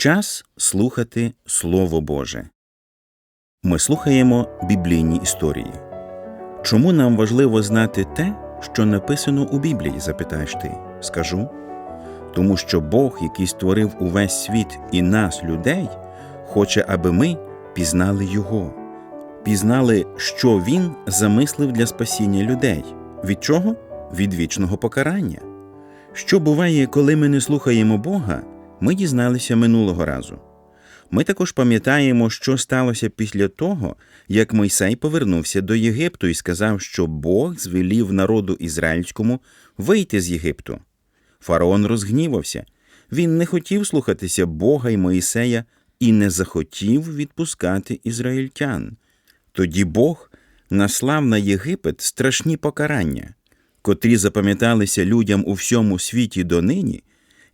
Час слухати Слово Боже. Ми слухаємо біблійні історії. Чому нам важливо знати те, що написано у Біблії, запитаєш ти? Скажу. Тому що Бог, який створив увесь світ і нас, людей, хоче, аби ми пізнали Його, пізнали, що Він замислив для спасіння людей. Від чого? Від вічного покарання. Що буває, коли ми не слухаємо Бога, ми дізналися минулого разу. Ми також пам'ятаємо, що сталося після того, як Мойсей повернувся до Єгипту і сказав, що Бог звелів народу ізраїльському вийти з Єгипту. Фараон розгнівався. Він не хотів слухатися Бога і Моїсея і не захотів відпускати ізраїльтян. Тоді Бог наслав на Єгипет страшні покарання, котрі запам'яталися людям у всьому світі донині,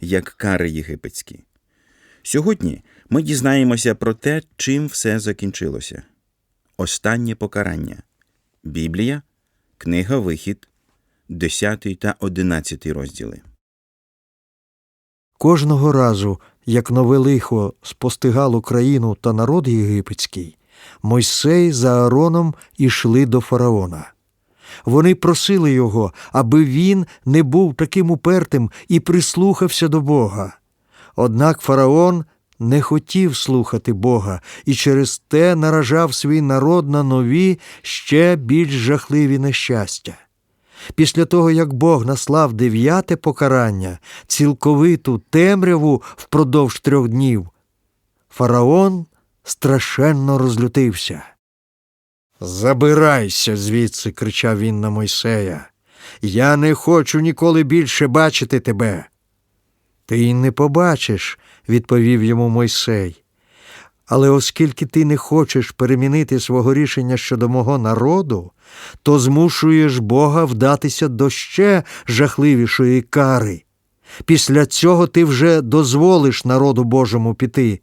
як кари єгипетські. Сьогодні ми дізнаємося про те, чим все закінчилося. Останнє покарання. Біблія, Книга Вихід, 10 та 11 розділи. Кожного разу, як нове лихо спостигало країну та народ єгипетський, Мойсей за Аароном ішли до фараона. Вони просили його, аби він не був таким упертим і прислухався до Бога. Однак фараон не хотів слухати Бога і через те наражав свій народ на нові ще більш жахливі нещастя. Після того, як Бог наслав дев'яте покарання, цілковиту темряву впродовж трьох днів, фараон страшенно розлютився. Забирайся звідси, кричав він на Мойсея. Я не хочу ніколи більше бачити тебе. Ти й не побачиш, відповів йому Мойсей. Але оскільки ти не хочеш перемінити свого рішення щодо мого народу, то змушуєш Бога вдатися до ще жахливішої кари. Після цього ти вже дозволиш народу Божому піти.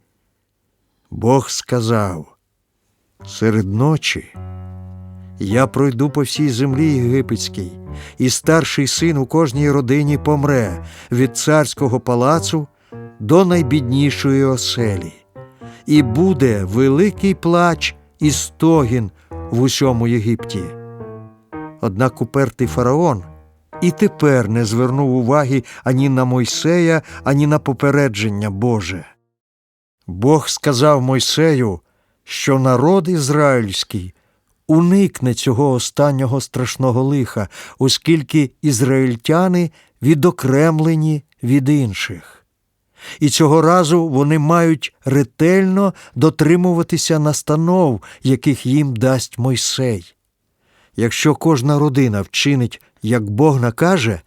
Бог сказав серед ночі я пройду по всій землі єгипетській, і старший син у кожній родині помре від царського палацу до найбіднішої оселі і буде великий плач і стогін в усьому Єгипті. Однак упертий фараон і тепер не звернув уваги ані на Мойсея, ані на попередження Боже. Бог сказав Мойсею, що народ ізраїльський уникне цього останнього страшного лиха, оскільки ізраїльтяни відокремлені від інших і цього разу вони мають ретельно дотримуватися настанов, яких їм дасть Мойсей. Якщо кожна родина вчинить, як Бог накаже,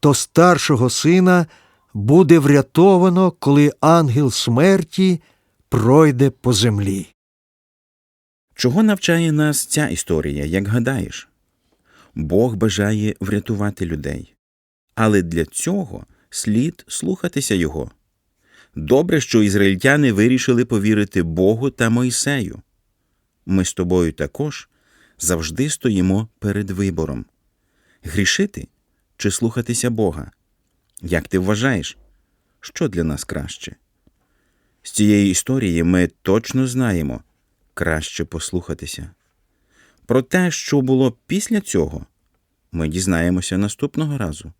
то старшого сина буде врятовано, коли ангел смерті пройде по землі. Чого навчає нас ця історія, як гадаєш? Бог бажає врятувати людей, але для цього слід слухатися Його. Добре, що ізраїльтяни вирішили повірити Богу та Мойсею. Ми з тобою також завжди стоїмо перед вибором грішити чи слухатися Бога. Як ти вважаєш, що для нас краще? З цієї історії ми точно знаємо краще послухатися. Про те, що було після цього, ми дізнаємося наступного разу.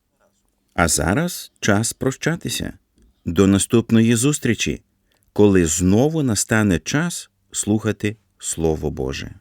А зараз час прощатися. До наступної зустрічі, коли знову настане час слухати Слово Боже.